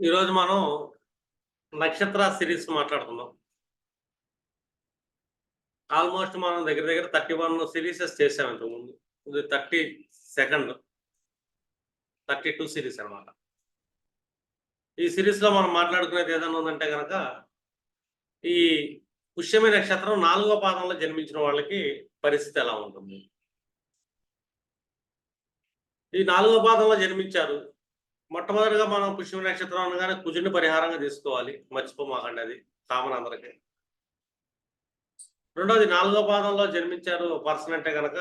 ఈరోజు మనం నక్షత్ర సిరీస్ మాట్లాడుతున్నాం ఆల్మోస్ట్ మనం దగ్గర దగ్గర థర్టీ వన్ సిరీసెస్ చేసాం ఇంతకుముందు. ఇది thirty second. Thirty two series అనమాట ఈ సిరీస్లో మనం మాట్లాడుకునేది ఏదైనా ఉందంటే కనుక ఈ పుష్యమి నక్షత్రం నాలుగో పాదంలో జన్మించిన వాళ్ళకి పరిస్థితి ఎలా ఉంటుంది? ఈ నాలుగో పాదంలో జన్మించారు. మొట్టమొదటిగా మనం పుష్యమి నక్షత్రం అనగానే కుజుని పరిహారంగా తీసుకోవాలి మర్చిపోమాకండి అది కామన్ అందరికి రెండోది నాలుగో పాదంలో జన్మించారు పర్సన్ అంటే కనుక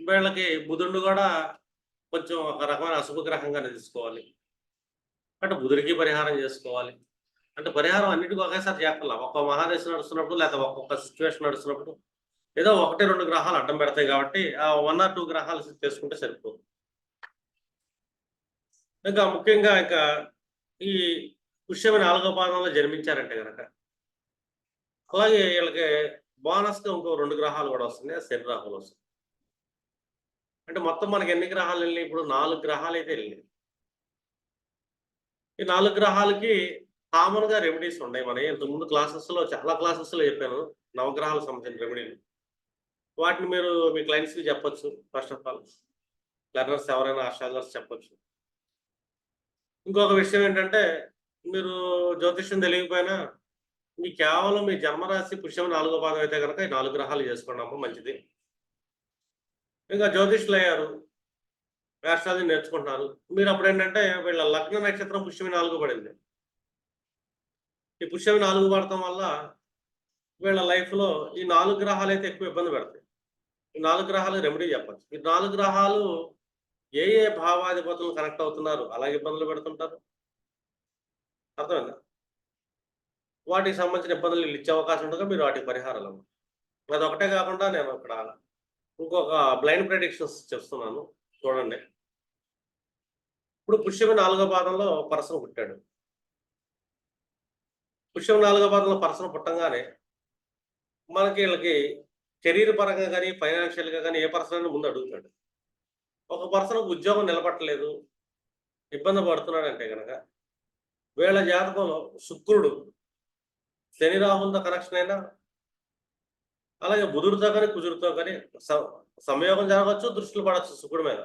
వీళ్ళకి బుధుడు కూడా కొంచెం ఒక రకమైన అశుభగ్రహంగానే తీసుకోవాలి. అంటే బుధుడికి పరిహారం చేసుకోవాలి. అంటే పరిహారం అన్నిటికీ ఒకేసారి చేయాలి ఒక్క మహాదేశం నడుస్తున్నప్పుడు లేదా ఒక్కొక్క సిచ్యువేషన్ నడుస్తున్నప్పుడు ఏదో ఒకటి రెండు గ్రహాలు అడ్డం పెడతాయి కాబట్టి ఆ వన్ ఆర్ టూ గ్రహాలు చేసుకుంటే సరిపోదు ఇంకా ముఖ్యంగా ఇంకా ఈ పుష్యమి నాలుగో పాదంలో జన్మించారంటే కనుక అలాగే వీళ్ళకి బోనస్గా ఇంకో రెండు గ్రహాలు కూడా వస్తున్నాయి శని రాహులు వస్తుంది అంటే మొత్తం మనకి ఎన్ని గ్రహాలు వెళ్ళినాయి? ఇప్పుడు నాలుగు గ్రహాలు అయితే వెళ్ళినాయి. ఈ నాలుగు గ్రహాలకి కామన్గా రెమెడీస్ ఉన్నాయి. మన ఇంతకుముందు క్లాసెస్లో చాలా క్లాసెస్లో చెప్పాను నవగ్రహాలకు సంబంధించిన రెమెడీలు వాటిని మీరు మీ క్లయింట్స్కి చెప్పొచ్చు ఫస్ట్ ఆఫ్ ఆల్ లెర్నర్స్ ఎవరైనా ఆస్ట్రాలజర్స్ చెప్పొచ్చు. ఇంకొక విషయం ఏంటంటే మీరు జ్యోతిష్యం తెలియకపోయినా మీ కేవలం మీ జన్మరాశి పుష్యం నాలుగో పాదం అయితే కనుక ఈ నాలుగు గ్రహాలు చేసుకోండి మంచిది. ఇంకా జ్యోతిష్లు అయ్యారు వేషాది నేర్చుకుంటున్నారు. మీరు అప్పుడు ఏంటంటే వీళ్ళ లగ్న నక్షత్రం పుష్యమి నాలుగు పడింది. ఈ పుష్యమి నాలుగు పడటం వల్ల వీళ్ళ లైఫ్లో ఈ నాలుగు గ్రహాలు అయితే ఎక్కువ ఇబ్బంది పెడతాయి. ఈ నాలుగు గ్రహాలు రెమెడీ చెప్పచ్చు. ఈ నాలుగు గ్రహాలు ఏ ఏ భావాధిపతులు కనెక్ట్ అవుతున్నారు? అలాగే ఇబ్బందులు పెడుతుంటారు. అర్థమైందా? వాటికి సంబంధించిన ఇబ్బందులు వీళ్ళు ఇచ్చే అవకాశం ఉండగా మీరు వాటికి పరిహారాలు అది ఒకటే కాకుండా నేను ఇక్కడ ఇంకొక బ్లైండ్ ప్రెడిక్షన్స్ చెప్తున్నాను. చూడండి. ఇప్పుడు పుష్యమి నాలుగో పాదంలో పరసన పుట్టాడు. పుష్యం నాలుగో పాదంలో పరసన పుట్టంగానే మనకి వీళ్ళకి కెరీర్ పరంగా కానీ ఫైనాన్షియల్గా కానీ ఏ పర్సన్ ముందు అడుగుతాడు. ఒక పర్సన్ ఉద్యోగం నిలబట్టలేదు ఇబ్బంది పడుతున్నాడంటే కనుక వీళ్ళ జాతకంలో శుక్రుడు శని రాహులతో కనెక్షన్ అయినా అలాగే బుధుడితో కానీ కుజుడితో కానీ సంయోగం జరగవచ్చు దృష్టిలు పడవచ్చు శుక్రుడి మీద.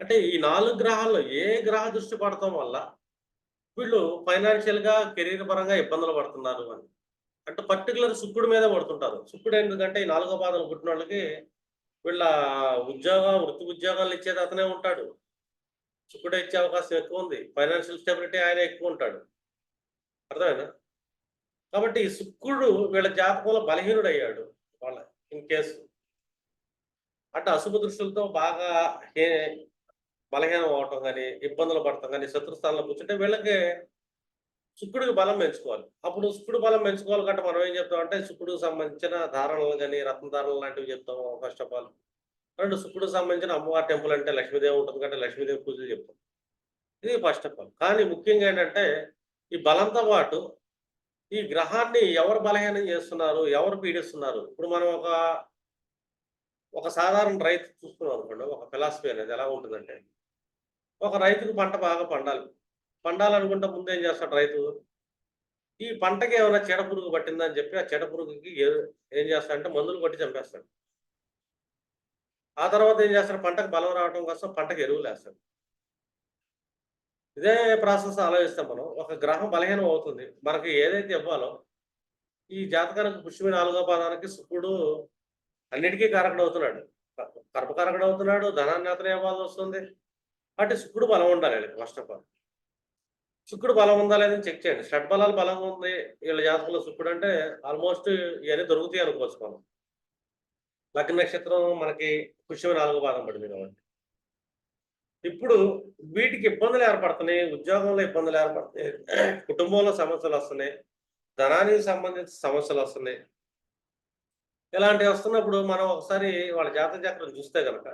అంటే ఈ నాలుగు గ్రహాల్లో ఏ గ్రహ దృష్టి పడటం వల్ల వీళ్ళు ఫైనాన్షియల్గా కెరీర్ పరంగా ఇబ్బందులు పడుతున్నారు అని. అంటే పర్టికులర్ శుక్రుడి మీద పడుతుంటారు. శుక్రుడు ఎందుకంటే ఈ నాలుగో పాదలు పుట్టిన వాళ్ళకి వీళ్ళ ఉద్యోగ వృత్తి ఉద్యోగాలు ఇచ్చేది అతనే ఉంటాడు. శుక్రుడు ఇచ్చే అవకాశం ఎక్కువ ఉంది. ఫైనాన్షియల్ స్టెబిలిటీ ఆయన ఎక్కువ ఉంటాడు. అర్థమైనా కాబట్టి శుక్రుడు వీళ్ళ జాతకంలో బలహీనుడు అయ్యాడు వాళ్ళ ఇన్ కేసు అంటే అశుభ దృష్టిలతో బాగా బలహీనం అవటం కానీ ఇబ్బందులు పడటం కానీ శత్రుస్థానంలో కూర్చుంటే వీళ్ళకి శుక్రుడికి బలం పెంచుకోవాలి. అప్పుడు శుక్రుడు బలం పెంచుకోవాలి కంటే మనం ఏం చెప్తాం అంటే శుక్రుడికి సంబంధించిన ధారణలు కానీ రత్నధారణలు లాంటివి చెప్తాం ఫస్ట్ ఆఫ్ ఆల్ రెండు శుక్రుడికి సంబంధించిన అమ్మవారి టెంపుల్ అంటే లక్ష్మీదేవి ఉంటుంది కంటే లక్ష్మీదేవి పూజలు చెప్తాం. ఇది ఫస్ట్ ఆఫ్ ఆల్ కానీ ముఖ్యంగా ఏంటంటే ఈ బలంతో పాటు ఈ గ్రహాన్ని ఎవరు బలహీనం చేస్తున్నారు ఎవరు పీడిస్తున్నారు? ఇప్పుడు మనం ఒక ఒక సాధారణ రైతు చూసుకున్నాం అనుకోండి ఒక ఫిలాసఫీ అనేది ఎలా ఉంటుందంటే ఒక రైతుకు పంట బాగా పండాలి. పండాలనుకుంటే ముందు ఏం చేస్తాడు రైతు? ఈ పంటకి ఏమైనా చెడపురుగు పట్టిందని చెప్పి ఆ చెడపురుగుకి ఏం చేస్తాడంటే మందులు కొట్టి చంపేస్తాడు. ఆ తర్వాత ఏం చేస్తాడు? పంటకు బలం రావడం కోసం పంటకు ఎరువులు వేస్తాడు. ఇదే ప్రాసెస్ ఆలోచిస్తాం మనం. ఒక గ్రహం బలహీనం అవుతుంది. మనకి ఏదైతే ఇవ్వాలో ఈ జాతకానికి పుష్యమి నాలుగో పాదానికి శుక్రుడు అన్నిటికీ కారకుడు అవుతున్నాడు. కర్మకారకుడు అవుతున్నాడు ధనాన్ని అతను ఇవ్వాల్సి వస్తుంది. అంటే శుక్రుడు బలం ఉండాలి ఫస్ట్ ఆఫ్ ఆల్. శుక్రుడు బలం ఉందా లేదని చెక్ చేయండి. షడ్ బలాలు బలంగా ఉంది వీళ్ళ జాతకంలో శుక్రుడు అంటే ఆల్మోస్ట్ ఇవన్నీ దొరుకుతాయి అనుకోవచ్చు మనం. లగ్న నక్షత్రం మనకి పుష్యమి నాలుగు పాదం పడింది కాబట్టి. ఇప్పుడు వీటికి ఇబ్బందులు ఏర్పడుతున్నాయి ఉద్యోగంలో ఇబ్బందులు ఏర్పడుతున్నాయి కుటుంబంలో సమస్యలు వస్తున్నాయి ధనానికి సంబంధించిన సమస్యలు వస్తున్నాయి. ఇలాంటివి వస్తున్నప్పుడు మనం ఒకసారి వాళ్ళ జాతక చక్రం చూస్తే కనుక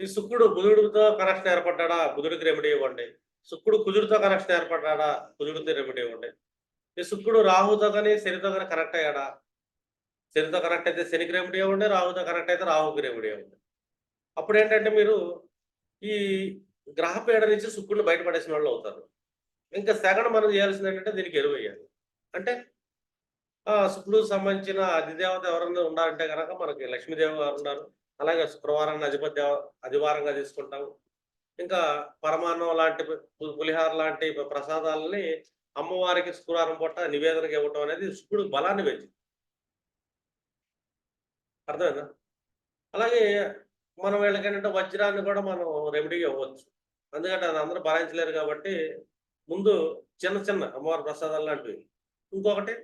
ఈ శుక్రుడు బుధుడితో కనెక్షన్ ఏర్పడ్డా బుధుడికి రెమెడీ ఇవ్వండి. శుక్రుడు కుజుడితో కనెక్షన్ ఏర్పడ్డా కుజుడితో రెమెడీ ఉండే. ఈ శుక్రుడు రాహుతో కానీ శనితో కానీ కనెక్ట్ అయ్యాడా? శనితో కనెక్ట్ అయితే శనికి రెమెడీ ఉండే రాహుతో కనెక్ట్ అయితే రాహుకి రెమెడీ ఉండే. అప్పుడు ఏంటంటే మీరు ఈ గ్రహపేడ నుంచి శుక్రుడిని బయటపడేసిన వాళ్ళు అవుతారు. ఇంకా సెకండ్ మనం చేయాల్సింది ఏంటంటే దీనికి ఎరువు వేయాలి. అంటే ఆ, శుక్రుడికి సంబంధించిన అధిదేవత ఎవరైనా ఉన్నారంటే కనుక మనకి లక్ష్మీదేవి గారు ఉన్నారు. అలాగే శుక్రవారాన్ని అధిపతి దేవ- అధివారంగా తీసుకుంటాము ఇంకా పరమాన్నం లాంటి పులిహార లాంటి ప్రసాదాలని అమ్మవారికి శుక్రవారం పూట నివేదనకి ఇవ్వటం అనేది శుక్రుడు బలాన్ని పెంచింది. అర్థమైందా? అలాగే మనం వీళ్ళకి వజ్రాన్ని కూడా మనం రెమెడీగా ఇవ్వచ్చు. ఎందుకంటే అది అందరూ భరించలేరు కాబట్టి ముందు చిన్న చిన్న అమ్మవారి ప్రసాదాలు లాంటివి. ఇంకొకటి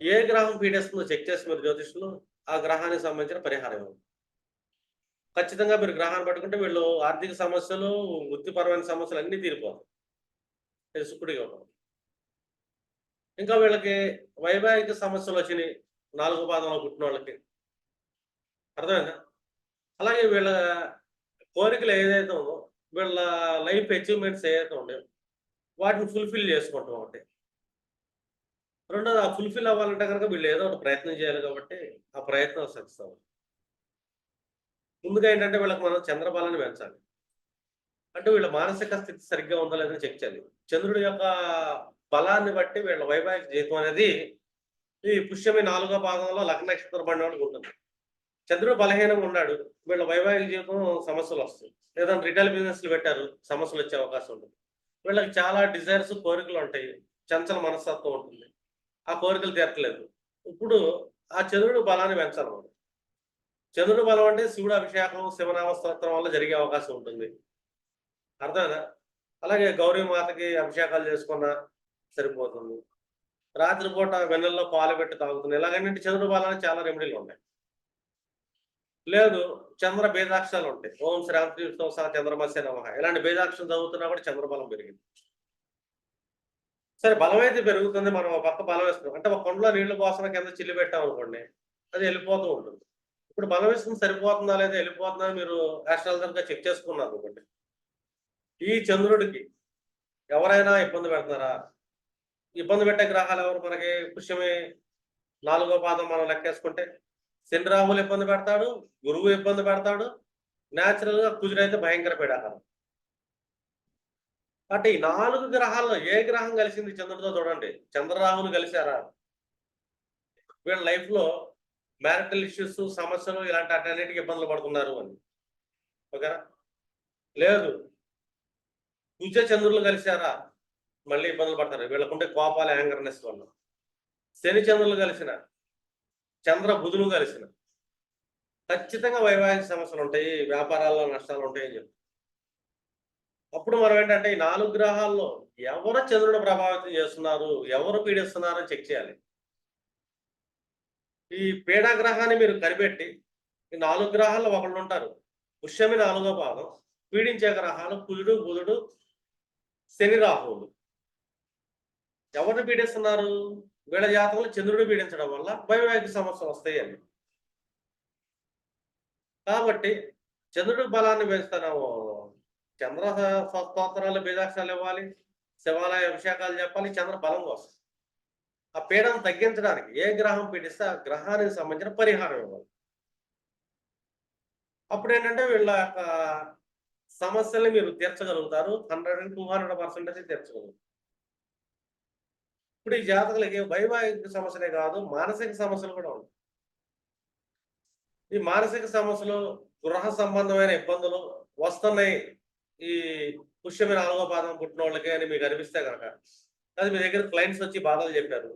ఏ గ్రహం పీడిస్తుందో చెక్ చేసి మీరు జ్యోతిష్యులు ఆ గ్రహానికి సంబంధించిన పరిహారం ఇవ్వండి. ఖచ్చితంగా మీరు గ్రహాన్ని పట్టుకుంటే వీళ్ళు ఆర్థిక సమస్యలు వృత్తిపరమైన సమస్యలు అన్నీ తీరిపోతాయి. ఇది శుక్రుడికి ఇంకా వీళ్ళకి వైవాహిక సమస్యలు వచ్చినాయి. నాలుగు పాదంలో పుట్టిన వాళ్ళకి. అర్థమైందా? అలాగే వీళ్ళ కోరికలు ఏదైతే ఉందో వీళ్ళ లైఫ్ అచీవ్మెంట్స్ ఏదైతే ఉన్నాయో వాటిని ఫుల్ఫిల్ చేసుకుంటాం ఒకటి. రెండోది ఆ ఫుల్ఫిల్ అవ్వాలంటే కనుక వీళ్ళు ఏదో ఒకటి ప్రయత్నం చేయాలి కాబట్టి ఆ ప్రయత్నం సక్సెస్ అవ్వాలి. ముందుగా ఏంటంటే వీళ్ళకి మనం చంద్రబలాన్ని పెంచాలి. అంటే వీళ్ళ మానసిక స్థితి సరిగ్గా ఉందా లేదని చెక్ చేయాలి. చంద్రుడి యొక్క బలాన్ని బట్టి వీళ్ళ వైవాహిక జీవితం అనేది ఈ పుష్యమి నాలుగో భాగంలో లగ్న నక్షత్ర పడిన వాళ్ళకి ఉంటుంది. చంద్రుడు బలహీనంగా ఉన్నాడు. వీళ్ళ వైవాహిక జీవితం సమస్యలు వస్తాయి. ఏదైనా రిటైల్ బిజినెస్లు పెట్టారు. సమస్యలు వచ్చే అవకాశం ఉంటుంది. వీళ్ళకి చాలా డిజైర్స్ కోరికలు ఉంటాయి. చంచల మనస్తత్వం ఉంటుంది. ఆ కోరికలు తీరట్లేదు. ఇప్పుడు ఆ చంద్రుడు బలాన్ని పెంచాలన్నమాట. చంద్రుడు బలం అంటే శివుడు అభిషేకం శివనామ స్తోత్రం వల్ల జరిగే అవకాశం ఉంటుంది. అర్థమేనా అలాగే గౌరీ మాతకి అభిషేకాలు చేసుకున్నా సరిపోతుంది. రాత్రిపూట వెన్నెల్లో పాలు పెట్టి తాగుతుంది. ఇలాగంటే చంద్రుడు బలానికి చాలా రెమెడీలు ఉంటాయి లేదు చంద్ర బేదాక్షాలు ఉంటాయి. ఓం శ్రీరామకృష్ణ సహ చంద్రమస్య నమ. ఇలాంటి బేదాక్షం చదువుతున్నా కూడా చంద్రబలం పెరిగింది. సరే బలం అయితే పెరుగుతుంది. మనం పక్క బలం వేస్తున్నాం. అంటే ఒక కొండలో నీళ్ళు పోసిన కింద చిల్లి పెట్టాం అనుకోండి అది వెళ్ళిపోతూ ఉంటుంది. ఇప్పుడు బలం విషయం సరిపోతుందా లేదా వెళ్ళిపోతుందా మీరు మీరు గా చెక్ చేసుకున్నారు అనుకోండి. ఈ చంద్రుడికి ఎవరైనా ఇబ్బంది పెడుతున్నారా? ఇబ్బంది పెట్టే గ్రహాలు ఎవరు? మనకి పుష్యమే నాలుగో పాదం మనం లెక్కేసుకుంటే శని రాహులు ఇబ్బంది పెడతాడు గురువు ఇబ్బంది పెడతాడు న్యాచురల్గా కుజుడైతే భయంకర పీడాకారం. అంటే ఈ నాలుగు గ్రహాల్లో ఏ గ్రహం కలిసింది చంద్రుడితో చూడండి. చంద్రరాహులు కలిశారా? వీళ్ళ లైఫ్లో మ్యారిటల్ ఇష్యూస్ సమస్యలు ఇలాంటి అన్నిటికీ ఇబ్బందులు పడుతున్నారు అని. ఓకేనా? లేదు. కుజ చంద్రులు కలిశారా? మళ్ళీ ఇబ్బందులు పడతారు. వీళ్ళకుంటే కోపాల యాంగర్నెస్ వల్ల. శని చంద్రులు కలిసిన చంద్ర బుధులు కలిసిన. ఖచ్చితంగా వైవాహిక సమస్యలు ఉంటాయి వ్యాపారాల్లో నష్టాలు ఉంటాయి అని అప్పుడు మనం ఏంటంటే ఈ నాలుగు గ్రహాల్లో ఎవరు చంద్రుడు ప్రభావితం చేస్తున్నారు ఎవరు పీడిస్తున్నారు అని చెక్ చేయాలి. ఈ పీడా గ్రహాన్ని మీరు కనిపెట్టి ఈ నాలుగు గ్రహాల్లో ఒకళ్ళు ఉంటారు. పుష్యమి నాలుగో పాదం పీడించే గ్రహాలు కుజుడు బుధుడు శని రాహువులు. ఎవరిని పీడిస్తున్నారు? వీళ్ళ జాతకంలో చంద్రుడు పీడించడం వల్ల వైవాహిక సమస్యలు వస్తాయని. కాబట్టి చంద్రుడి బలాన్ని పెంచుతున్నాము చంద్ర స- స్తోత్రాలు బీజాక్షరాలు ఇవ్వాలి శివాలయ అభిషేకాలు చెప్పాలి చంద్ర బలం కోసం. ఆ పీడను తగ్గించడానికి ఏ గ్రహం పీడిస్తే ఆ గ్రహానికి సంబంధించిన పరిహారం ఇవ్వాలి. అప్పుడు ఏంటంటే వీళ్ళ యొక్క సమస్యల్ని మీరు తీర్చగలుగుతారు. Hundred and two hundred percentage తీర్చగలుగుతారు. ఇప్పుడు ఈ జాతకులకి వైవాహిక సమస్యలే కాదు మానసిక సమస్యలు కూడా ఉంటాయి. ఈ మానసిక సమస్యలు గృహ సంబంధమైన ఇబ్బందులు వస్తున్నాయి. ఈ పుష్యమి నాలుగో పాదం పుట్టిన వాళ్ళకి అని మీకు అనిపిస్తే కనుక అది మీ దగ్గర క్లయింట్స్ వచ్చి బాధలు చెప్పారు.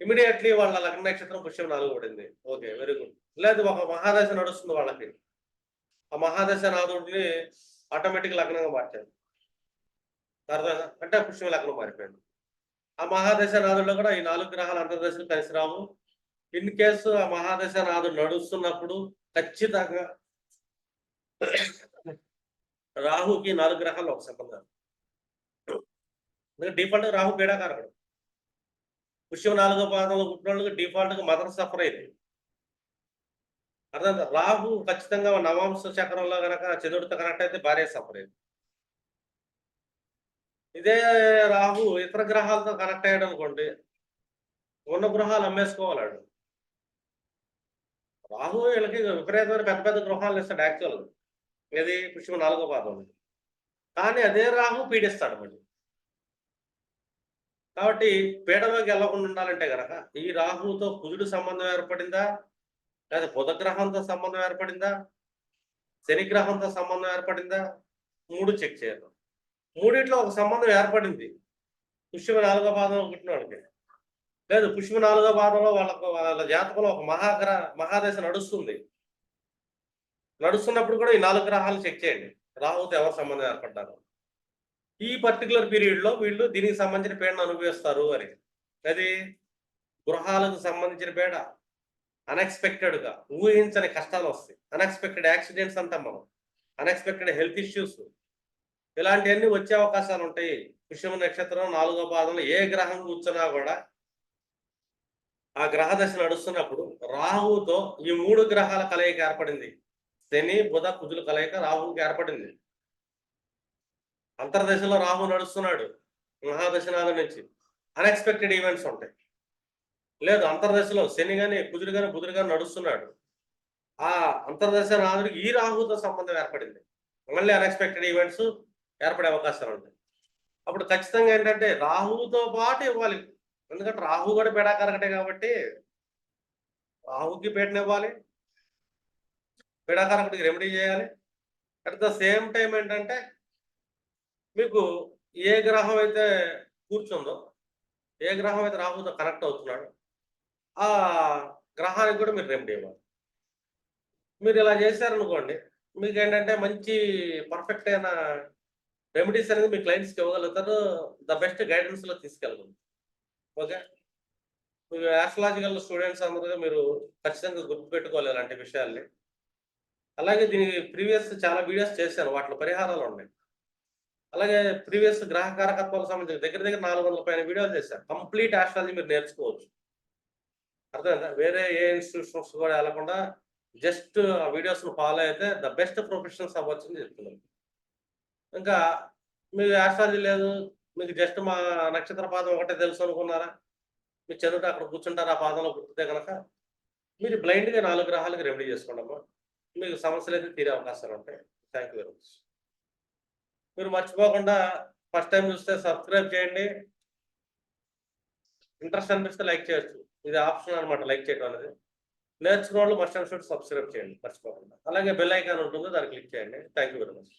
ఇమీడియట్లీ వాళ్ళ లగ్న నక్షత్రం పుష్యం నాలుగు పడింది. ఓకే వెరీ గుడ్ లేదు ఒక మహాదశ నడుస్తుంది వాళ్ళకి. ఆ మహాదశ నాదుడిని ఆటోమేటిక్ లగ్నంగా మార్చారు. అర్థమైందా అంటే పుష్యం లగ్నం మారిపోయింది. ఆ మహాదశ నాదుల్లో కూడా ఈ నాలుగు గ్రహాలు అంతర్దశలు కలిసి రావు. ఇన్ కేసు ఆ మహాదశ నాదుడు నడుస్తున్నప్పుడు ఖచ్చితంగా రాహుకి నాలుగు గ్రహాలు ఒక సంబంధం. డిఫాల్ట్ రాహు పీడాకారకుడు పుష్యం నాలుగో పాదంలో పుట్టిన వాళ్ళకి డిఫాల్ట్గా మదర్ సఫర్ అయింది. అర్థం రాహు ఖచ్చితంగా నవాంశ చక్రంలో గనక చంద్రుడితో కనెక్ట్ అయితే భార్య సఫర్ అయింది. ఇదే రాహు ఇతర గ్రహాలతో కనెక్ట్ అయ్యాడు అనుకోండి ఉన్న గృహాలు అమ్మేసుకోవాలాడు రాహు వీళ్ళకి విపరీతమైన పెద్ద పెద్ద గృహాలు ఇస్తాడు యాక్చువల్ ఏది? పుష్యం నాలుగో పాదం కానీ అదే రాహు పీడిస్తాడు మళ్ళీ. కాబట్టి పీడలోకి వెళ్ళకుండా ఉండాలంటే కనుక ఈ రాహుతో కుజుడు సంబంధం ఏర్పడిందా? లేదా బుధగ్రహంతో సంబంధం ఏర్పడిందా? శనిగ్రహంతో సంబంధం ఏర్పడిందా? మూడు చెక్ చేయాలి మూడిట్లో ఒక సంబంధం ఏర్పడింది. పుష్యమ నాలుగో పాదంలో పుట్టిన లేదు పుష్యమ నాలుగో పాదంలో వాళ్ళకు వాళ్ళ జాతకంలో ఒక మహాగ్ర మహాదశ నడుస్తుంది. నడుస్తున్నప్పుడు కూడా ఈ నాలుగు గ్రహాలు చెక్ చేయండి. రాహుతో ఎవరు సంబంధం ఏర్పడ్డారు? ఈ పర్టికులర్ పీరియడ్లో వీళ్ళు దీనికి సంబంధించిన పేడను అనుభవిస్తారు అని. అది గృహాలకు సంబంధించిన పేడ. అన్ఎక్స్పెక్టెడ్గా ఊహించని కష్టాలు వస్తాయి. అన్ఎక్స్పెక్టెడ్ యాక్సిడెంట్స్ అంటాం మనం. అన్ఎక్స్పెక్టెడ్ హెల్త్ ఇష్యూస్ ఇలాంటివన్నీ వచ్చే అవకాశాలు ఉంటాయి. పుష్యమ నక్షత్రం నాలుగో పాదంలో ఏ గ్రహం కూర్చున్నా కూడా ఆ గ్రహ దశ నడుస్తున్నప్పుడు రాహువుతో ఈ మూడు గ్రహాల కలయిక ఏర్పడింది. శని బుధ కుజుల కలయిక రాహువుకి ఏర్పడింది. అంతర్దశలో రాహు నడుస్తున్నాడు మహాదశనాథం నుంచి. అన్ఎక్స్పెక్టెడ్ ఈవెంట్స్ ఉంటాయి. లేదు అంతర్దశలో శని కానీ కుజుడు కానీ బుధుడు కానీ నడుస్తున్నాడు. ఆ అంతర్దశ నాథుడికి ఈ రాహుతో సంబంధం ఏర్పడింది. మళ్ళీ అన్ఎక్స్పెక్టెడ్ ఈవెంట్స్ ఏర్పడే అవకాశాలు ఉంటాయి. అప్పుడు ఖచ్చితంగా ఏంటంటే రాహువుతో పాటు ఇవ్వాలి. ఎందుకంటే రాహు కూడా పీడాకారకటే కాబట్టి రాహుకి పీటనివ్వాలి పీడాకారకుడికి రెమెడీ చేయాలి. అట్ ద సేమ్ టైం ఏంటంటే మీకు ఏ గ్రహం అయితే కూర్చుందో ఏ గ్రహం అయితే రాహుతో కనెక్ట్ అవుతున్నాడో ఆ గ్రహానికి కూడా మీరు రెమెడీ ఇవ్వాలి. మీరు ఇలా చేశారనుకోండి మీకు ఏంటంటే మంచి పర్ఫెక్ట్ అయిన రెమెడీస్ అనేది మీ క్లయింట్స్కి ఇవ్వగలుగుతారు ద బెస్ట్ గైడెన్స్లో తీసుకెళ్ళగలుగుతారు. ఓకే మీరు ఆస్ట్రాలజికల్ స్టూడెంట్స్ అందరూ మీరు ఖచ్చితంగా గుర్తుపెట్టుకోవాలి ఇలాంటి విషయాల్ని. అలాగే దీని ప్రీవియస్ చాలా వీడియోస్ చేశాను వాటిలో పరిహారాలు ఉన్నాయి. అలాగే ప్రీవియస్ గ్రహ కారకత్వాలకు సంబంధించిన దగ్గర దగ్గర నాలుగు వందల పైన వీడియోలు చేశారు. కంప్లీట్ ఆస్ట్రాలజీ మీరు నేర్చుకోవచ్చు. అర్థమైందా? వేరే ఏ ఇన్స్టిట్యూషన్స్ కూడా వెళ్ళకుండా జస్ట్ ఆ వీడియోస్ను ఫాలో అయితే ద బెస్ట్ ప్రొఫెషనల్స్ అవ్వచ్చు అని చెప్తున్నాను ఇంకా మీకు ఆస్ట్రాలజీ లేదు మీకు జస్ట్ మా నక్షత్ర పాదం ఒకటే తెలుసు అనుకున్నారా? మీరు చదువుతా అక్కడ కూర్చుంటారు ఆ పాదంలో గుర్తుంటే కనుక మీరు బ్లైండ్గా నాలుగు గ్రహాలకు రెమెడీ చేసుకోండి అమ్మా మీకు సమస్యలు అయితే తీరే అవకాశాలు ఉంటాయి. Thank you very much. మీరు మర్చిపోకుండా ఫస్ట్ టైం చూస్తే సబ్స్క్రైబ్ చేయండి. ఇంట్రెస్ట్ అనిపిస్తే లైక్ చేయొచ్చు. ఇది ఆప్షన్ అనమాట లైక్ చేయడం అనేది. నేర్చుకున్న వాళ్ళు మస్ట్ అండ్ షుడ్ సబ్స్క్రైబ్ చేయండి మర్చిపోకుండా. అలాగే బెల్ ఐకాన్ ఉంటుంది దాన్ని క్లిక్ చేయండి. Thank you very much